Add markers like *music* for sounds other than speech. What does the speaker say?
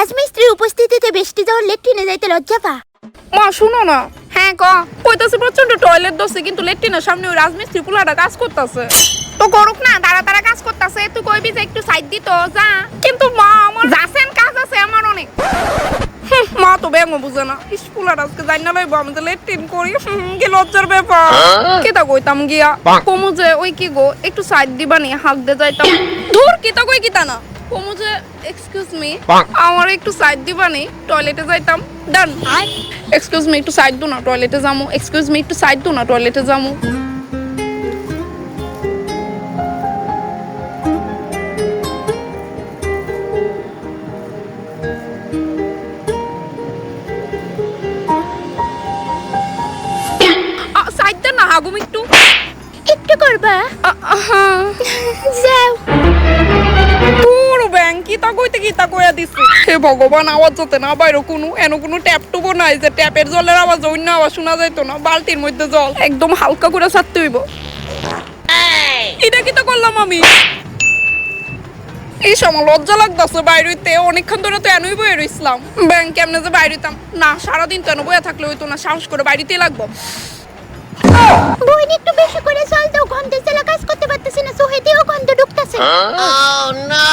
রাজমিস্ত্রির উপস্থিতিতে বেষ্টি যাওয়ার লেট্রিনে যাইতে লজ্জা পা। মা শুনো না। হ্যাঁ ক। কইতাছে প্রচণ্ড টয়লেট দোষে কিন্তু লেট্রিনের সামনে ওই রাজমিস্ত্রি পুলাটা কাজ করতেছে। তো করুক না তারা তারা কাজ করতেছে। তুই কইবি যে একটু সাইড দিত যা। কিন্তু মা আমার যাচ্ছেন কাজ আছে আমার অনেক। হুম, মা তো ব্যাঙও বুঝে না। ইস পুলার আজকে জানি না লইব আমি তো লেট্রিন করি। কি লজ্জার ব্যাপার। কেতা কইতাম গিয়া? কমু যে ওই কি গো একটু সাইড দিবানি হাক দে যাইতাম। ধুর কিতা কই কিতা না? কমু যে এক্সকিউজ মি আমার একটু সাইড দিবানি টয়লেটে যাইতাম। ডান এক্সকিউজ মি একটু সাইড দো না টয়লেটে যামু। এক্সকিউজ মি একটু সাইড দো না টয়লেটে যামু সাইড দেন না হাগুম একটু। একটু করবা? পুরো *laughs* কইতে কি তা কইয়া দিছি? হে ভগবান আওয়াজ যাতে না বাইরে কোনো এন কোনো ট্যাপ টুবো নাই যে ট্যাপের জলের আওয়াজ অন্য আওয়াজ শোনা যাইতো না বালতির মধ্যে জল। একদম হালকা করে ছাড়তে হইব। এটা কি তো করলাম আমি। এই সময় লজ্জা লাগতেছে বাইরেতে অনেকক্ষণ ধরে তো এনই বয়ে রইছিলাম। ব্যাংক কেমনে যে বাইরেতাম না সারাদিন তো এনে বয়ে থাকলে হইতো না সাহস করে বাড়িতেই লাগবো। বইন একটু বেশি করে জল দাও গন্ধে জ্বালা কাজ করতে পারতেছি না সোহেতেও গন্ধ ঢুকতেছে। Oh no!